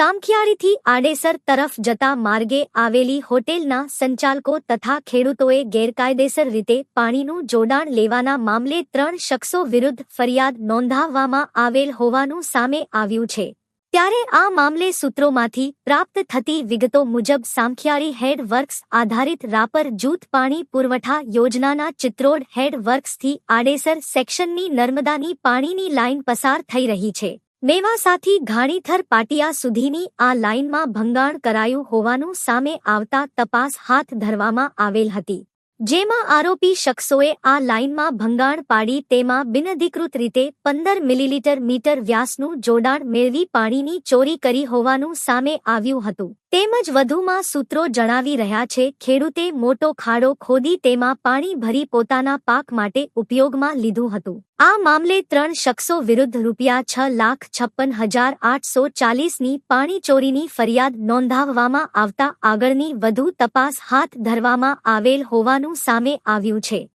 સામખિયાળીથી આડેસર તરફ જતા માર્ગે આવેલી હોટેલના સંચાલકો તથા ખેડૂતોએ ગેરકાયદેસર રીતે પાણીનું જોડાણ લેવાના મામલે ત્રણ શખ્સો વિરુદ્ધ ફરિયાદ નોંધાવવામાં આવેલ હોવાનું સામે આવ્યું છે. ત્યારે આ મામલે સૂત્રોમાંથી પ્રાપ્ત થતી વિગતો મુજબ સામખિયાળી હેડ વર્ક્સ આધારિત રાપર જૂથ પાણી પુરવઠા યોજનાના ચિત્રોડ હેડ વર્ક્સથી આડેસર સેક્શનની નર્મદાની પાણીની લાઇન પસાર થઈ રહી છે. મેવાસાથી ઘાણીથર પાટિયા સુધીની આ લાઇનમાં ભંગાણ કરાયું હોવાનું સામે આવતા તપાસ હાથ ધરવામાં આવેલ હતી. જેમાં આરોપી શખ્સોએ આ લાઇનમાં ભંગાણ પાડી તેમાં બિનઅધિકૃત રીતે પંદર મિલીલીટર મીટર વ્યાસનું જોડાણ મેળવી પાણીની ચોરી કરી હોવાનું સામે આવ્યું હતું. તેમજ વધુમાં સૂત્રો જણાવી રહ્યા છે, ખેડૂતે મોટો ખાડો ખોદી તેમાં પાણી ભરી પોતાના પાક માટે ઉપયોગમાં લીધું હતું. આ મામલે ત્રણ શખ્સો વિરુદ્ધ રૂપિયા છ લાખ છપ્પન હજાર આઠસો ચાલીસની પાણી ચોરીની ફરિયાદ નોંધાવવામાં આવતા આગળની વધુ તપાસ હાથ ધરવામાં આવેલ હોવાનું સામે આવ્યું છે.